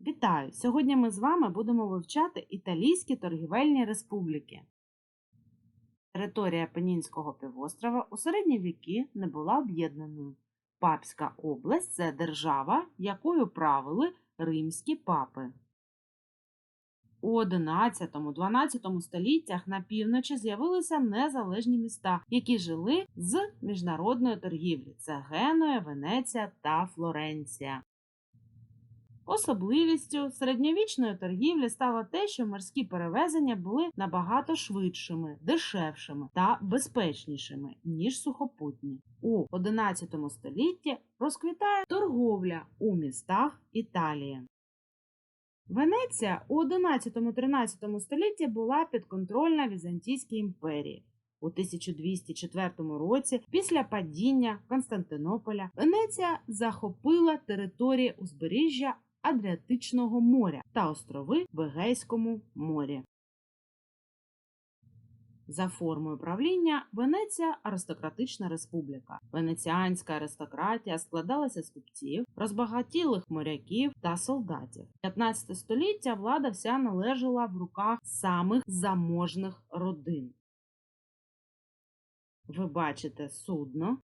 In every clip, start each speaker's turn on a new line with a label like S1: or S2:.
S1: Вітаю! Сьогодні ми з вами будемо вивчати італійські торгівельні республіки. Територія Пенінського півострова у середні віки не була об'єднаною. Папська область це держава, якою правили римські папи. У 11-12 століттях на півночі з'явилися незалежні міста, які жили з міжнародної торгівлі це Генуя, Венеція та Флоренція. Особливістю середньовічної торгівлі стало те, що морські перевезення були набагато швидшими, дешевшими та безпечнішими, ніж сухопутні. У XI столітті розквітає торговля у містах Італії. Венеція у 11-13 столітті була підконтрольна Візантійській імперії. У 1204 році, після падіння Константинополя, Венеція захопила території узбережжя Адріатичного моря та острови в Егейському морі. За формою правління Венеція аристократична республіка. Венеціанська аристократія складалася з купців, розбагатілих моряків та солдатів. 15 століття влада вся належала в руках самих заможних родин. Ви бачите судно.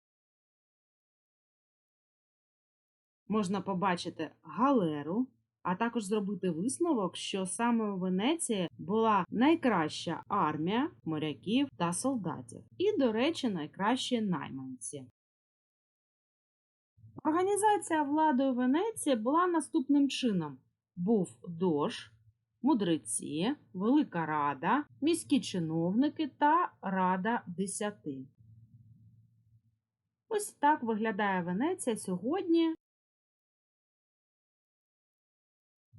S1: Можна побачити галеру, а також зробити висновок, що саме у Венеції була найкраща армія моряків та солдатів, і, до речі, найкращі найманці. Організація влади у Венеції була наступним чином: був дож, мудреці, велика рада, міські чиновники та рада десяти. Ось так виглядає Венеція сьогодні.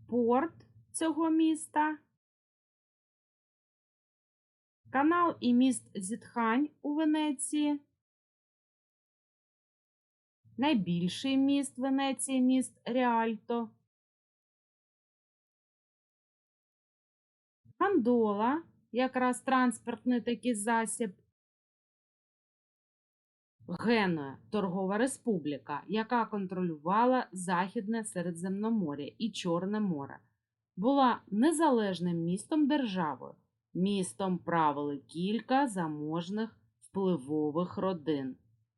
S1: Порт цього міста, канал і міст зітхань у Венеції, найбільший міст Венеції міст Реальто, Гандола, якраз транспортний такий засіб. Генуя – торгова республіка, яка контролювала Західне Середземномор'я і Чорне море, була незалежним містом державою. Містом правили кілька заможних впливових родин.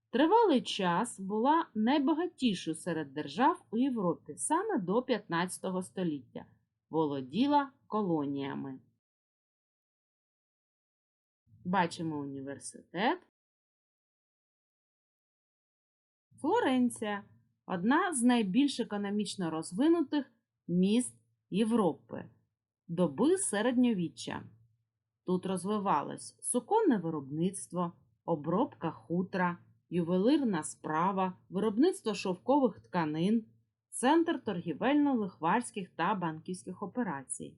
S1: Тривалий час була найбагатішою серед держав у Європі саме до 15 століття, володіла колоніями. Бачимо університет. Флоренція одна з найбільш економічно розвинутих міст Європи доби середньовіччя. Тут розвивалось суконне виробництво, обробка хутра, ювелирна справа, виробництво шовкових тканин, центр торгівельно-лихварських та банківських операцій.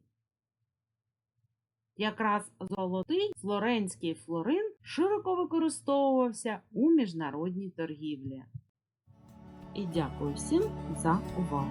S1: Якраз золотий флоренський флорин широко використовувався у міжнародній торгівлі. І дякую всім за увагу!